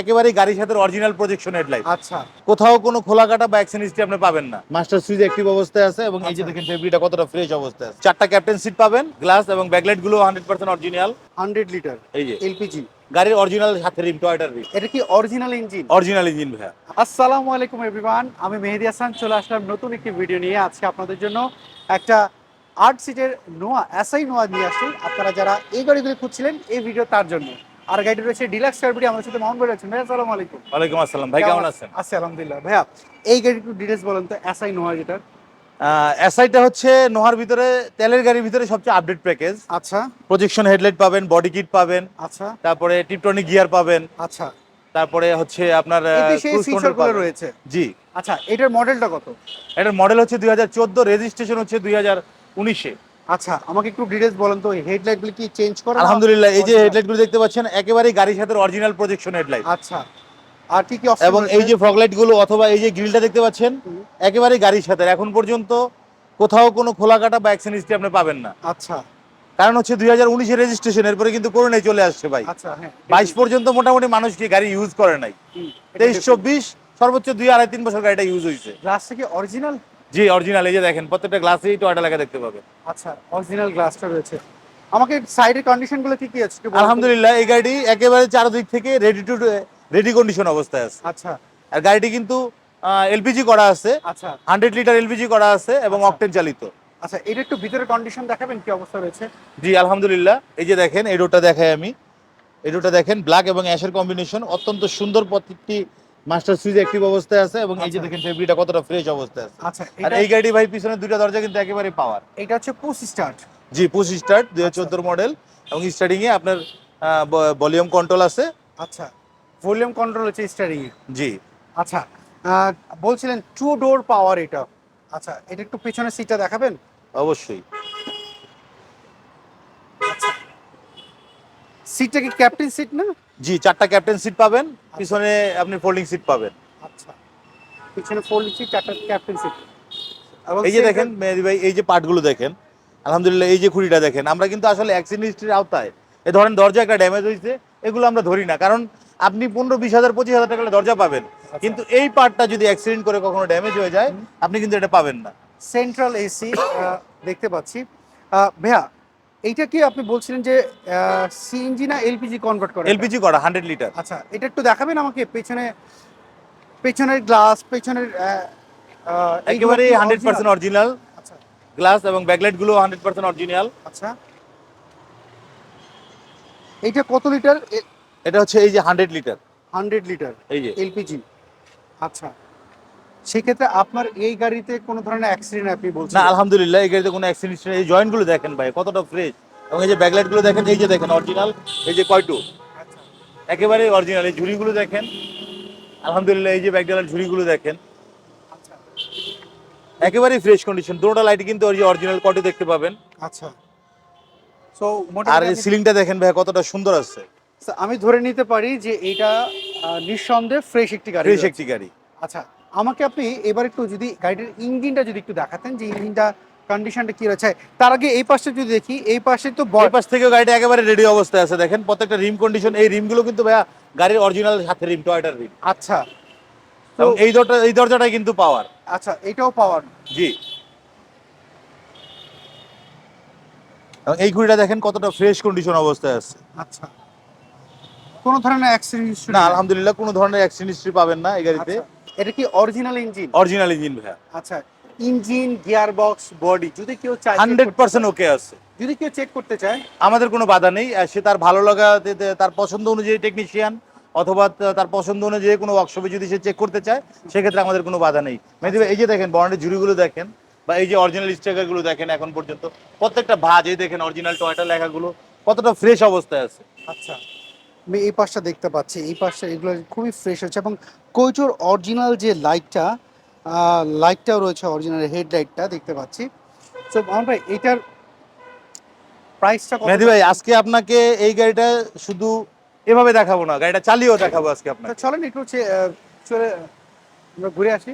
একেবারেই গাড়ির সাথে অরিজিনাল প্রজেকশন হেডলাইট আচ্ছা। কোথাও কোনো খোলা কাটা বা অ্যাকশন হিস্ট্রি আপনি পাবেন না। মাস্টার সুইচ অ্যাক্টিভ অবস্থায় আছে এবং এই যে আচ্ছা। দেখেন ফেব্রিকটা কতটা ফ্রেশ অবস্থায় আছে। চারটা ক্যাপ্টেন সিট পাবেন গ্লাস এবং ব্যাকলাইটগুলো hundred percent original hundred litre এই যে। এলপিজি গাড়ির অরিজিনাল সাথে রিম টয়টার রিম এটা কি অরিজিনাল ইঞ্জিন অরিজিনাল ইঞ্জিন ভাইয়া। আসসালামু আলাইকুম এভরিওয়ান আমি মেহেদি হাসান চলে আসলাম নতুন একটি ভিডিও নিয়ে। আজকে আপনাদের জন্য একটা আট সিটের নোয়া এসআই নোয়া নিয়ে আসছি। আপনারা যারা এই গাড়িগুলি খুঁজছিলেন এই ভিডিও তার জন্য। আর গাড়িটি রয়েছে ডিলাক্স কারবিটি আমাদের সাথে মোহাম্মদ আছেন ভাই আসসালামু আলাইকুম। ওয়ালাইকুম আসসালাম। ভাই কেমন আছেন? আছি আলহামদুলিল্লাহ। ভাইয়া এই গাড়ির একটু ডিটেলস বলেন তো এসআই নোয়া যেটা এসআইটা হচ্ছে নোহার ভিতরে তেলের গাড়ির ভিতরে সবচেয়ে আপডেট প্যাকেজ আচ্ছা। প্রজেকশন হেডলাইট পাবেন বডি কিট পাবেন। আচ্ছা। তারপরে টিপটনিক গিয়ার পাবেন। আচ্ছা। তারপরে হচ্ছে আপনার। রয়েছে। জি। আচ্ছা এটার মডেলটা কত? এটার মডেল হচ্ছে দুই হাজার চোদ্দ রেজিস্ট্রেশন হচ্ছে দুই হাজার উনিশে। আচ্ছা আমাকে একটু ডিটেলস বলেন তো হেডলাইট গুলি কি চেঞ্জ করা আলহামদুলিল্লাহ এই যে হেডলাইটগুলো দেখতে পাচ্ছেন একেবারেই গাড়ির সাথে অরিজিনাল প্রজেকশন হেডলাইট আচ্ছা আর কি কি এবং এই যে ফগলাইটগুলো অথবা এই যে গ্রিলটা দেখতে পাচ্ছেন হুম। একেবারেই গাড়ির সাথে এখন পর্যন্ত কোথাও কোনো খোলা কাটা বা অ্যাকশন হিস্ট্রি আপনি পাবেন না। আচ্ছা। কারণ হচ্ছে দুই হাজার উনিশের রেজিস্ট্রেশন এরপরে কিন্তু করোনায় চলে আসছে ভাই। আচ্ছা হ্যাঁ। বাইশ পর্যন্ত মোটামুটি মানুষ কি গাড়ি ইউজ করে নাই। তেইশ চব্বিশ সর্বোচ্চ দুই আড়াই তিন বছর গাড়িটা ইউজ হয়েছে। গ্লাসটা কি অরিজিনাল জি অরিজিনাল এই যে দেখেন প্রত্যেকটা গ্লাসেই টয়টা লেখা দেখতে পাবে। আচ্ছা অরিজিনাল গ্লাসটা রয়েছে। আমাকে সাইডের কন্ডিশনগুলো কি কি আছে আলহামদুলিল্লাহ এই গাড়ি একেবারে চারদিক থেকে রেডি টু রেডি কন্ডিশন অবস্থায় আছে। আচ্ছা। আর গাড়িটি কিন্তু এলপিজি করা আছে। আচ্ছা। হান্ড্রেড লিটার এলপিজি করা আছে এবং আচ্ছা। অকটেন চালিত। আচ্ছা এটা একটু ভিতরে কন্ডিশন দেখাবেন কি অবস্থা রয়েছে? জি আলহামদুলিল্লাহ। এই যে দেখেন এই রোডটা দেখাই আমি। এই রোডটা দেখেন ব্ল্যাক এবং অ্যাশের কম্বিনেশন অত্যন্ত সুন্দর প্রত্যেকটি মাস্টার সুইচ অ্যাক্টিভ অবস্থায় আছে এবং এই যে আচ্ছা। দেখেন ফেব্রিকটা কতটা ফ্রেশ অবস্থায় আছে। আচ্ছা আর এই গাড়ি ভাই পিছনে দুইটা দরজা কিন্তু একেবারে পাওয়ার এটা হচ্ছে পুশ স্টার্ট জি পুশ স্টার্ট দুই হাজার আচ্ছা। চোদ্দোর মডেল এবং স্টার্টিং এ আপনার ভলিউম কন্ট্রোল আছে। আচ্ছা ভলিউম কন্ট্রোল হচ্ছে স্টারিং জি। আচ্ছা বলছিলেন টু ডোর পাওয়ার এটা। আচ্ছা এটা একটু পিছনের সিটটা দেখাবেন? অবশ্যই। সিটটা কি ক্যাপ্টেন সিট না? জি চারটা ক্যাপ্টেন সিট পাবেন পিছনে আপনি ফোল্ডিং সিট পাবেন। আচ্ছা। পিছনে ফোল্ড সিট চারটা ক্যাপ্টেন সিট এই যে দেখেন মেহেদি ভাই এই যে পার্টগুলো দেখেন আলহামদুলিল্লাহ এই যে খুঁড়িটা দেখেন আমরা কিন্তু আসলে অ্যাক্সিডেন্ট হিস্ট্রির আওতায়। এ ধরেন দরজা একটা ড্যামেজ হয়েছে এগুলো আমরা ধরি না কারণ আপনি পনেরো বিশ হাজার পঁচিশ হাজার টাকা দরজা পাবেন। কিন্তু এই পার্টটা যদি অ্যাক্সিডেন্ট করে কখনো ড্যামেজ হয়ে যায় আপনি কিন্তু এটা পাবেন না। সেন্ট্রাল এসি দেখতে পাচ্ছি। ভাইয়া এইটা কি আপনি বলছিলেন যে সিএনজি না এলপিজি কনভার্ট করে? এলপিজি করা হান্ড্রেড লিটার আচ্ছা এটা একটু দেখাবেন আমাকে পেছনে পেছনের গ্লাস পেছনের একেবারে হান্ড্রেড? পার্সেন্ট অরিজিনাল আচ্ছা। গ্লাস এবং ব্যাকলাইটগুলো হান্ড্রেড পার্সেন্ট অরিজিনাল আচ্ছা। এইটা কত লিটার এটা হচ্ছে এই যে হান্ড্রেড লিটার হান্ড্রেড লিটার এই যে। এলপিজি আচ্ছা। সেক্ষেত্রে আপনার এই গাড়িতে কোনো ধরনের অ্যাক্সিডেন্ট আপনি বলছেন? না আলহামদুলিল্লাহ এই গাড়িতে কোনো অ্যাক্সিডেন্ট এই জয়েন্টগুলো দেখেন ভাই কতটা ফ্রেশ এবং এই যে ব্যাকলাইটগুলো দেখেন এই যে দেখেন অরিজিনাল এই যে কয়টু। আচ্ছা। একেবারে অরিজিনাল এই ঝুড়িগুলো দেখেন। আলহামদুলিল্লাহ এই যে ব্যাকডালার ঝুড়িগুলো দেখেন। আচ্ছা। একেবারে ফ্রেশ কন্ডিশন দুটোটা লাইট কিন্তু ওই যে অরিজিনাল কটে দেখতে পাবেন। আচ্ছা। সো আর এই সিলিংটা দেখেন ভাই কতটা সুন্দর আছে। আমি ধরে নিতে পারি যে এটা নিঃসন্দেহে ফ্রেশ একটি গাড়ি ফ্রেশ একটি গাড়ি। আচ্ছা আমাকে আপনি এবার একটু যদি গাড়িটার ইঞ্জিনটা যদি একটু দেখাতেন যে ইঞ্জিনটা কন্ডিশনটা কি রয়েছে। তার আগে এই পাশে যদি দেখি এই পাশে তো এই পাশ থেকেও গাড়িটা একেবারে রেডি অবস্থায় আছে। দেখেন প্রত্যেকটা রিম কন্ডিশন এই রিমগুলো কিন্তু ভাইয়া গাড়ির অরিজিনাল হাতে রিম টয়টার রিম আচ্ছা। তো এই দরজা এই দরজাটাই কিন্তু পাওয়ার আচ্ছা এটাও পাওয়ার জি। এই ঘুড়িটা দেখেন কতটা ফ্রেশ কন্ডিশন অবস্থায় আছে। আচ্ছা। কোনো ধরনের অ্যাক্সিডেন্ট না আলহামদুলিল্লাহ কোনো ধরনের অ্যাক্সিডেন্ট হিস্ট্রি পাবেন না এই গাড়িতে। এটা কি অরিজিনাল ইঞ্জিন অরিজিনাল ইঞ্জিন ভাইয়া। আচ্ছা ইঞ্জিন গিয়ার বক্স বডি যদি কেউ চায় হান্ড্রেড পার্সেন্ট ওকে আছে। যদি কেউ চেক করতে চায় আমাদের কোনো বাধা নেই সে তার ভালো লাগা তার পছন্দ অনুযায়ী টেকনিশিয়ান অথবা তার পছন্দ অনুযায়ী কোনো ওয়ার্কশপে যদি সে চেক করতে চায় সেক্ষেত্রে আমাদের কোনো বাধা নেই। মেহেদি এই যে দেখেন বর্ণের ঝুড়িগুলো দেখেন বা এই যে অরিজিনাল স্টিকারগুলো দেখেন এখন পর্যন্ত প্রত্যেকটা ভাজ এই দেখেন অরিজিনাল টয়টা লেখাগুলো কতটা ফ্রেশ অবস্থায় আছে। আচ্ছা আমি এই পাশটা দেখতে পাচ্ছি এই পাশটা এগুলো খুবই ফ্রেশ হচ্ছে এবং কৈচোর অরিজিনাল যে লাইটটা লাইটটাও রয়েছে অরিজিনাল হেডলাইটটা দেখতে পাচ্ছি। সো আমার ভাই এটার প্রাইসটা কত? মেহেদি ভাই আজকে আপনাকে এই গাড়িটা শুধু এভাবে দেখাবো না গাড়িটা চালিয়েও দেখাবো আজকে আপনাকে। চলেন একটু চলে আমরা ঘুরে আসি।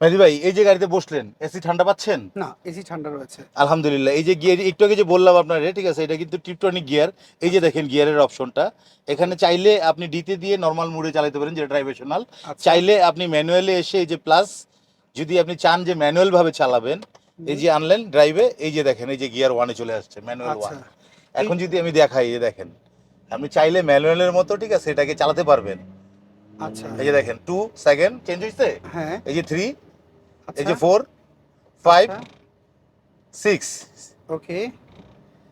মেহেদি ভাই এই যে গাড়িতে বসলেন এসি ঠান্ডা পাচ্ছেন? না এসি ঠান্ডা রয়েছে। আলহামদুলিল্লাহ এই যে গিয়ার একটু আগে যে বললাম আপনারে ঠিক আছে এটা কিন্তু টিপটনিক গিয়ার। এই যে দেখেন গিয়ারের অপশনটা এখানে চাইলে আপনি ডিতে দিয়ে নর্মাল মোডে চালাতে পারেন যেটা ড্রাইভেশনাল আচ্ছা। চাইলে আপনি ম্যানুয়ালি এসে এই যে প্লাস যদি আপনি চান যে ম্যানুয়াল ভাবে চালাবেন এই যে আনলেন ড্রাইভে এই যে দেখেন এই যে গিয়ার ওয়ানে চলে আসছে ম্যানুয়াল আচ্ছা। ওয়ান এখন যদি আমি দেখাই এই যে দেখেন আপনি চাইলে ম্যানুয়ালের মতো ঠিক আছে এটাকে চালাতে পারবেন। আচ্ছা। এই যে দেখেন টু সেকেন্ড চেঞ্জ হয়েছে হ্যাঁ। এই যে থ্রি আচ্ছা। এই যে ফোর ফাইভ সিক্স ওকে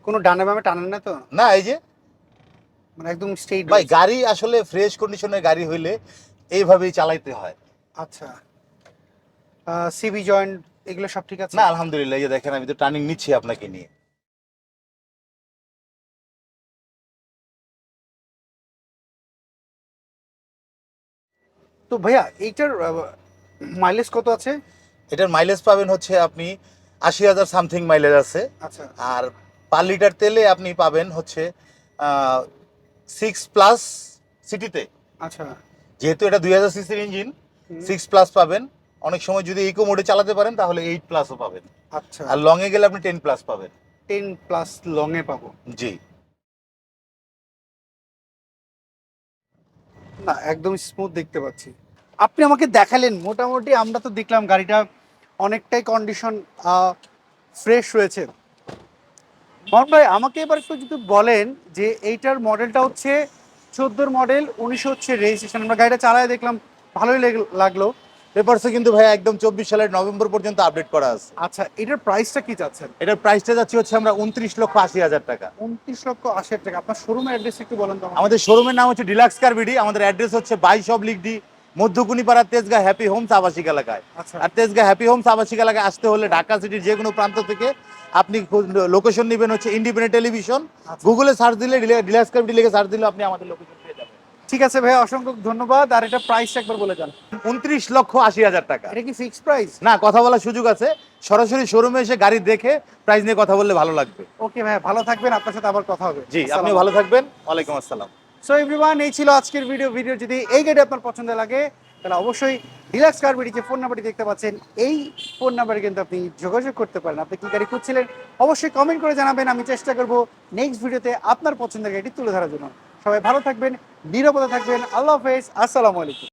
কোনো ডানে বামে টানেন না তো? না এই যে। মানে একদম স্ট্রেট ভাই গাড়ি আসলে ফ্রেশ কন্ডিশনের গাড়ি হইলে এইভাবেই চালাইতে হয়। আচ্ছা। সিবি জয়েন্ট এগুলো সব ঠিক আছে? না আলহামদুলিল্লাহ এই যে দেখেন আমি তো টার্নিং নিচ্ছি আপনাকে নিয়ে। তো ভাইয়া এইটার মাইলেজ কত আছে? এটার মাইলেজ পাবেন হচ্ছে আপনি আশি হাজার সামথিং মাইলেজ আছে। আচ্ছা। আর পার লিটার তেলে আপনি পাবেন হচ্ছে সিক্স প্লাস সিটিতে আচ্ছা। যেহেতু এটা দুই হাজার সিসির ইঞ্জিন সিক্স প্লাস পাবেন। অনেক সময় যদি ইকো মোডে চালাতে পারেন তাহলে এইট প্লাসও পাবেন। আচ্ছা। আর লং এ গেলে আপনি টেন প্লাস পাবেন। টেন প্লাস লং এ পাবো। জি। না একদম স্মুথ দেখতে পাচ্ছি। আপনি আমাকে দেখালেন মোটামুটি আমরা তো দেখলাম গাড়িটা অনেকটাই কন্ডিশন ফ্রেশ রয়েছে। মোহন ভাই আমাকে এবার একটু যদি বলেন যে এইটার মডেলটা হচ্ছে চোদ্দোর মডেল উনিশশো হচ্ছে রেজিস্ট্রেশন আমরা গাড়িটা চালায় দেখলাম ভালোই লেগ- লাগল। পেপারসে কিন্তু ভাই একদম চব্বিশ সালের নভেম্বর পর্যন্ত আপডেট করা আছে। আচ্ছা এটার প্রাইসটা কি চাচ্ছেন? এটার প্রাইসটা যাচ্ছে হচ্ছে আমরা উনত্রিশ লক্ষ আশি হাজার টাকা। উনত্রিশ লক্ষ আশি হাজার টাকা। আপনার শোরুমের অ্যাড্রেস একটু বলেন তো আমাদের শোরুমের নাম হচ্ছে ডিলাক্স কার বিডি আমাদের অ্যাড্রেস হচ্ছে বাইশ oblique D Madhyakunipara Tejgaon happy homes আবাসিক এলাকায়। আচ্ছা। আর তেজগাঁ হ্যাপি হোমস আবাসিক এলাকায় আসতে হলে ঢাকা সিটির যে কোনো প্রান্ত থেকে আপনি লোকেশন নেবেন হচ্ছে ইন্ডিপেন্ডেন্ট টেলিভিশন। গুগলে সার্চ দিলে ডিলাক্স কার বিডি লিখে সার্চ দিলে আপনি আমাদের লোকেশন পেয়ে যাবেন। ঠিক আছে ভাই অসংখ্য ধন্যবাদ। আর এটা প্রাইসটা একবার বলে যান উনত্রিশ লক্ষ আশি হাজার টাকা। এটা কি ফিক্সড প্রাইস না কথা বলার সুযোগ আছে। সরাসরি শোরুমে এসে গাড়ি দেখে প্রাইস নিয়ে কথা বললে ভালো লাগবে। ওকে ভাই ভালো থাকবেন। আপনার সাথে আবার কথা হবে। জি আপনি ভালো থাকবেন। ওয়ালাইকুম আসসালাম। সো এভরিওয়ান এই ছিল আজকের ভিডিও ভিডিও যদি এই গাড়ি আপনার পছন্দ লাগে, তাহলে অবশ্যই ডিলাক্স কার যে ফোন নাম্বারটি দেখতে পাচ্ছেন। এই ফোন নাম্বারে কিন্তু আপনি যোগাযোগ করতে পারেন। আপনি কী গাড়ি খুঁজছিলেন? অবশ্যই কমেন্ট করে জানাবেন। আমি চেষ্টা করব নেক্সট ভিডিওতে আপনার পছন্দের গাড়িটি তুলে ধরার জন্য। সবাই ভালো থাকবেন, নিরাপদে থাকবেন। আল্লাহ হাফেজ। আসসালামু আলাইকুম।